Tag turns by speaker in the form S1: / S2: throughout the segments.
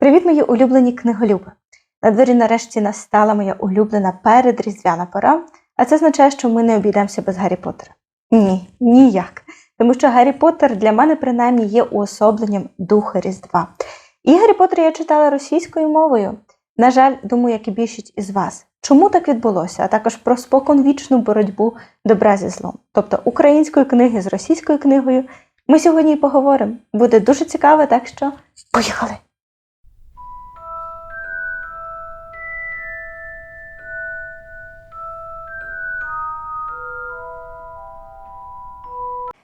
S1: Привіт, мої улюблені книголюби! На дворі нарешті настала моя улюблена передріздвяна пора, а це означає, що ми не обійдемося без Гаррі Поттера. Ні, ніяк. Тому що Гаррі Поттер для мене принаймні є уособленням духа Різдва. І Гаррі Поттера я читала російською мовою. На жаль, думаю, як і більшість із вас. Чому так відбулося? А також про споконвічну боротьбу добра зі злом. Тобто української книги з російською книгою. Ми сьогодні і поговоримо. Буде дуже цікаво, так що поїхали!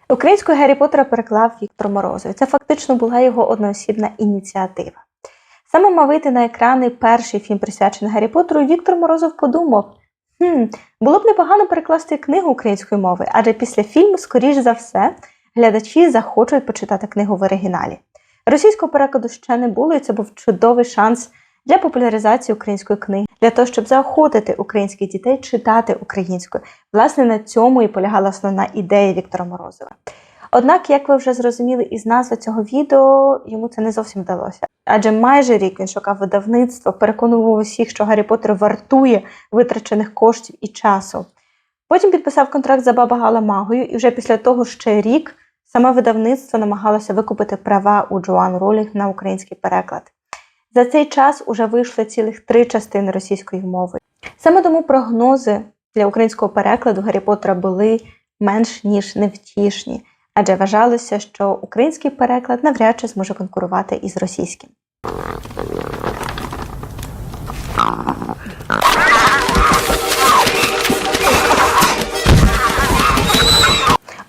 S1: Українською Гаррі Поттера переклав Віктор Морозов. Це фактично була його одноосібна ініціатива. Саме мав вийти на екрани перший фільм, присвячений Гаррі Поттеру, Віктор Морозов подумав: хм, було б непогано перекласти книгу української мови, адже після фільму, скоріш за все, глядачі захочуть почитати книгу в оригіналі. Російського перекладу ще не було, і це був чудовий шанс для популяризації української книги, для того, щоб заохотити українських дітей читати українською. Власне, на цьому і полягала основна ідея Віктора Морозова. Однак, як ви вже зрозуміли із назви цього відео, йому це не зовсім вдалося. Адже майже рік він шукав видавництво, переконував усіх, що Гаррі Поттер вартує витрачених коштів і часу. Потім підписав контракт за Баба Гала Магою, і вже після того ще рік саме видавництво намагалося викупити права у Джоан Ролінг на український переклад. За цей час уже вийшли цілих три частини російської мови. Саме тому прогнози для українського перекладу Гаррі Поттера були менш ніж невтішні, адже вважалося, що український переклад навряд чи зможе конкурувати із російським.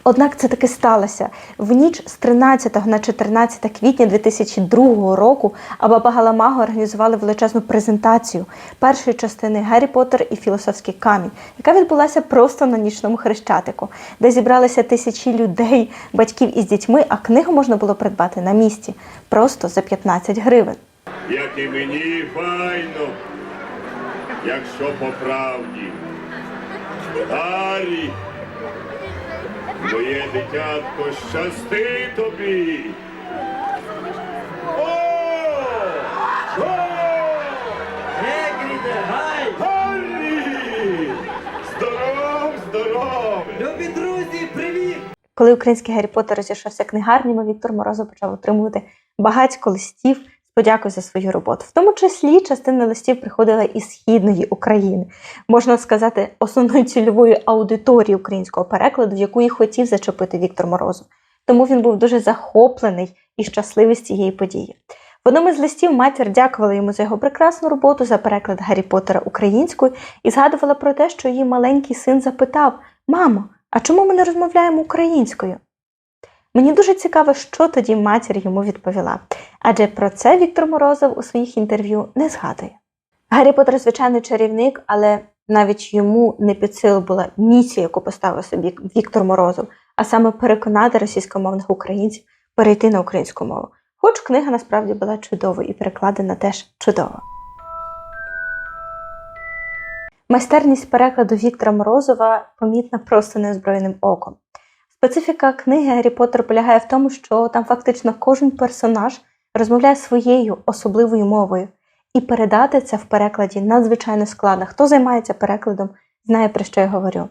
S1: Однак це таки сталося. В ніч з 13 на 14 квітня 2002 року Абаба Галамага організували величезну презентацію першої частини Гаррі Поттер і Філософський камінь, яка відбулася просто на нічному хрещатику, де зібралися тисячі людей, батьків із дітьми, а книгу можна було придбати на місці просто за 15 гривень.
S2: як і мені файно, якщо по правді. Гаррі, моє дитятко, щасти тобі. О! О!
S3: Гегріде, гай!
S2: Гаррі! Здоров, здоров!
S3: Любі друзі, привіт!
S1: Коли український Гаррі Поттер розійшовся книгарнями, Віктор Морозов почав отримувати багатько листів з подякою за свою роботу. В тому числі частина листів приходила із східної України, можна сказати, основною цільовою аудиторією українського перекладу, в яку і хотів зачепити Віктор Морозов. Тому він був дуже захоплений і щасливий з цієї події. В одному з листів матір дякувала йому за його прекрасну роботу за переклад Гаррі Поттера українською і згадувала про те, що її маленький син запитав: Мамо, а чому ми не розмовляємо українською? Мені дуже цікаво, що тоді матір йому відповіла, адже про це Віктор Морозов у своїх інтерв'ю не згадує. Гаррі Поттер, звичайний чарівник, але навіть йому не під силу була місія, яку поставив собі Віктор Морозов, а саме переконати російськомовних українців перейти на українську мову. Хоч книга насправді була чудовою і перекладена теж чудово. Майстерність перекладу Віктора Морозова помітна просто неозброєним оком. Специфіка книги Гаррі Поттер полягає в тому, що там фактично кожен персонаж розмовляє своєю особливою мовою, і передати це в перекладі надзвичайно складно. Хто займається перекладом, знає про що я говорю.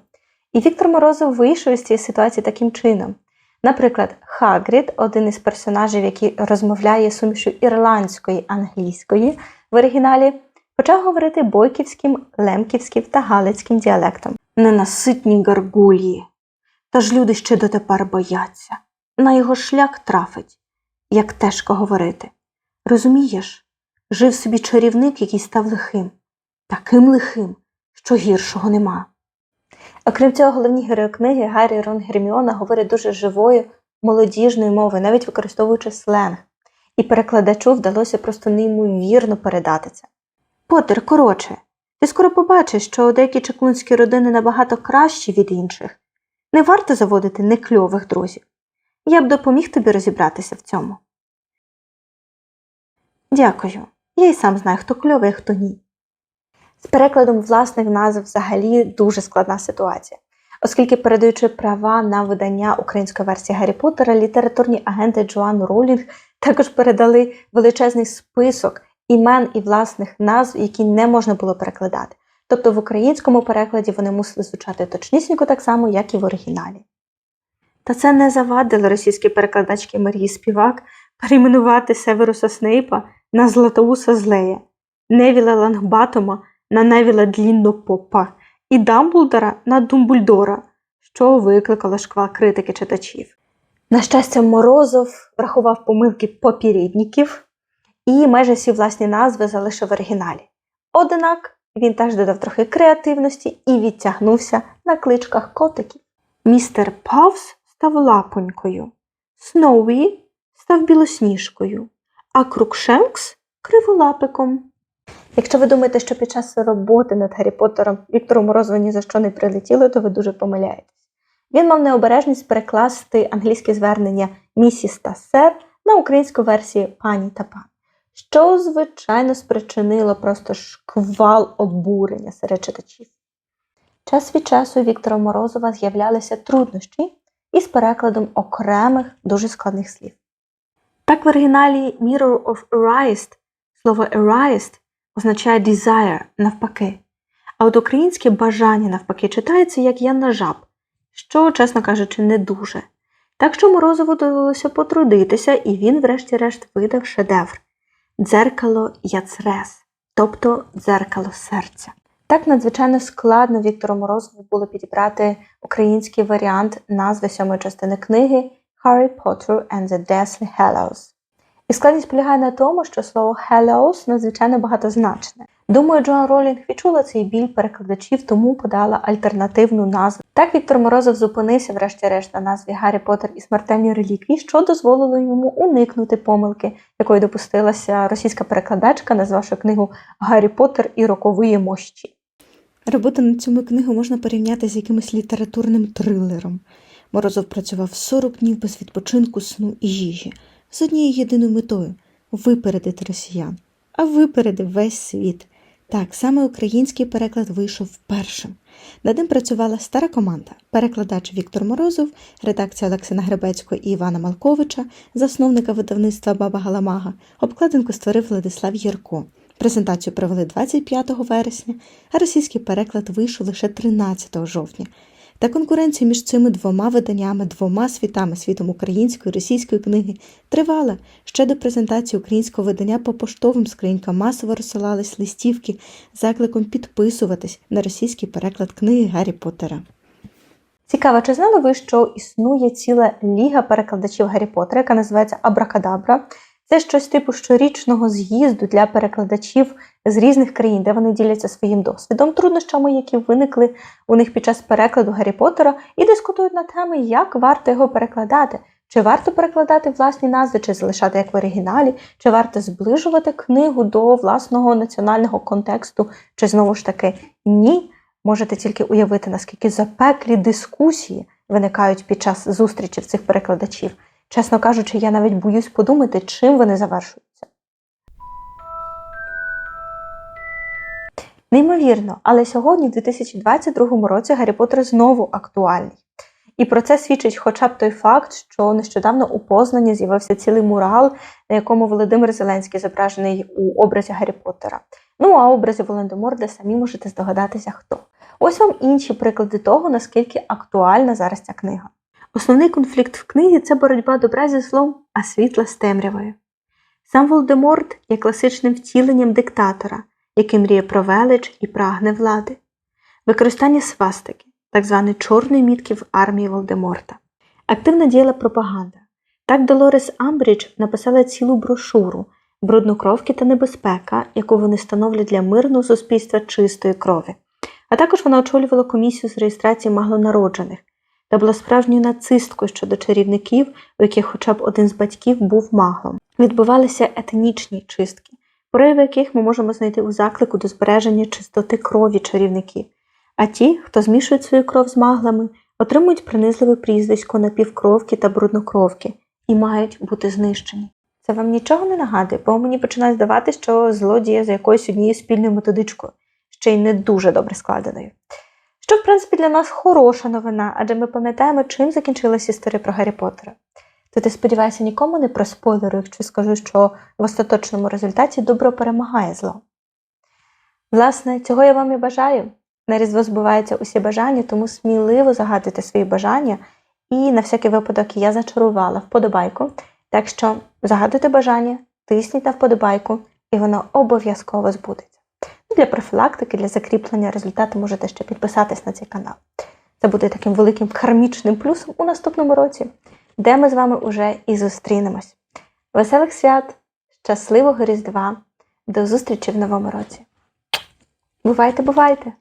S1: І Віктор Морозов вийшов із цієї ситуації таким чином. Наприклад, Хагрід, один із персонажів, який розмовляє сумішу ірландської англійської в оригіналі, почав говорити бойківським, лемківським та галицьким діалектом. Ненаситні гаргулії. Та ж люди ще дотепер бояться. На його шлях трафить, як тежко говорити. Розумієш, жив собі чарівник, який став лихим, таким лихим, що гіршого нема. Окрім цього, головні герої книги Гаррі Рон Герміона говорять дуже живою, молодіжною мовою, навіть використовуючи сленг. І перекладачу вдалося просто неймовірно передати це. Поттер, коротше, ти скоро побачиш, що деякі чаклунські родини набагато кращі від інших. Не варто заводити некльових друзів. Я б допоміг тобі розібратися в цьому. Дякую. Я й сам знаю, хто кльовий, а хто ні. З перекладом власних назв взагалі дуже складна ситуація, оскільки, передаючи права на видання української версії Гаррі Поттера, літературні агенти Джоан Ролінг також передали величезний список імен і власних назв, які не можна було перекладати. Тобто в українському перекладі вони мусили звучати точнісінько так само, як і в оригіналі. Та це не завадило російській перекладачці Марії Співак перейменувати Северуса Снейпа на Златоуса Злея, Невіла Лангбатома на Невіла Дліннопопа і Дамблдора на Думбульдора, що викликало шквал критики читачів. На щастя, Морозов врахував помилки попередників і майже всі власні назви залишив в оригіналі. Однак він теж додав трохи креативності і відтягнувся на кличках котиків. Містер Павс став лапонькою, Сноуі став білосніжкою, а Крукшенкс криволапиком. Якщо ви думаєте, що під час роботи над Гаррі Поттером Віктору Морозову ні за що не прилетіло, то ви дуже помиляєтесь. Він мав необережність перекласти англійське звернення місіс та сер на українську версію пані та пан, що, звичайно, спричинило просто шквал обурення серед читачів. Час від часу Віктора Морозова з'являлися труднощі із перекладом окремих дуже складних слів. Так в оригіналі Mirror of Erased слово Erased означає desire навпаки, а от українське бажання навпаки читається як я на жаб, що, чесно кажучи, не дуже. Так що Морозову довелося потрудитися, і він, врешті-решт, видав шедевр дзеркало Яцрес, тобто дзеркало серця. Так надзвичайно складно Віктору Морозову було підібрати український варіант назви сьомої частини книги Harry Potter and the Deathly Hallows. І складність полягає на тому, що слово Hallows надзвичайно багатозначне. Думаю, Джоан Ролінг відчула цей біль перекладачів, тому подала альтернативну назву. Так Віктор Морозов зупинився, врешті-решт, на назві Гаррі Поттер і смертельні реліквії, що дозволило йому уникнути помилки, якої допустилася російська перекладачка, назвавши книгу Гаррі Поттер і рокової мощі.
S4: Роботу над цю книгу можна порівняти з якимось літературним трилером. Морозов працював 40 днів без відпочинку, сну і їжі, з однією єдиною метою випередити росіян, а випередив весь світ. Так, саме український переклад вийшов першим. Над ним працювала стара команда: перекладач Віктор Морозов, редакція Олексина Гребецького і Івана Малковича, засновника видавництва Баба Галамага. Обкладинку створив Владислав Єрко. Презентацію провели 25 вересня, а російський переклад вийшов лише 13 жовтня. Та конкуренція між цими двома виданнями, двома світами, світом української російської книги, тривала. Ще до презентації українського видання по поштовим скринькам масово розсилались листівки з закликом підписуватись на російський переклад книги Гаррі Поттера.
S1: Цікаво, чи знали ви, що існує ціла ліга перекладачів Гаррі Поттера, яка називається Абракадабра? Це щось типу щорічного з'їзду для перекладачів з різних країн, де вони діляться своїм досвідом, труднощами, які виникли у них під час перекладу Гаррі Поттера, і дискутують на теми, як варто його перекладати. Чи варто перекладати власні назви, чи залишати як в оригіналі, чи варто зближувати книгу до власного національного контексту, чи знову ж таки ні. Можете тільки уявити, наскільки запеклі дискусії виникають під час зустрічі цих перекладачів. Чесно кажучи, я навіть боюсь подумати, чим вони завершуються. Неймовірно, але сьогодні, в 2022 році, Гаррі Поттер знову актуальний. І про це свідчить хоча б той факт, що нещодавно у Познані з'явився цілий мурал, на якому Володимир Зеленський зображений у образі Гаррі Поттера. Ну а образі Волан-де-Морда самі можете здогадатися, хто. Ось вам інші приклади того, наскільки актуальна зараз ця книга. Основний конфлікт в книгі це боротьба добра зі злом, а світла з темрявою. Сам Волдеморт є класичним втіленням диктатора, який мріє про велич і прагне влади, використання свастики, так званої чорної мітки в армії Волдеморта, активна діяла пропаганда. Так Долорес Амбрідж написала цілу брошуру Бруднокровки та небезпека, яку вони становлять для мирного суспільства чистої крові. А також вона очолювала комісію з реєстрації маглонароджених та була справжньою нацисткою щодо чарівників, у яких хоча б один з батьків був маглом. Відбувалися етнічні чистки, прояви яких ми можемо знайти у заклику до збереження чистоти крові чарівників. А ті, хто змішують свою кров з маглами, отримують принизливе прізвисько напівкровки та бруднокровки і мають бути знищені. Це вам нічого не нагадує, бо мені починає здавати, що зло діє за якоюсь однією спільною методичкою, ще й не дуже добре складеною. Що, в принципі, для нас хороша новина, адже ми пам'ятаємо, чим закінчилася історія про Гаррі Поттера. Тут я сподіваюся, нікому не проспойлерю, якщо скажу, що в остаточному результаті добро перемагає зло. Власне, цього я вам і бажаю. На Різдво збуваються усі бажання, тому сміливо загадуйте свої бажання. І на всякий випадок я зачарувала вподобайку. Так що загадуйте бажання, тисніть на вподобайку, і воно обов'язково збудеться. Для профілактики, для закріплення результату можете ще підписатись на цей канал. Це буде таким великим кармічним плюсом у наступному році, де ми з вами уже і зустрінемось. Веселих свят, щасливого Різдва, до зустрічі в новому році. Бувайте, бувайте!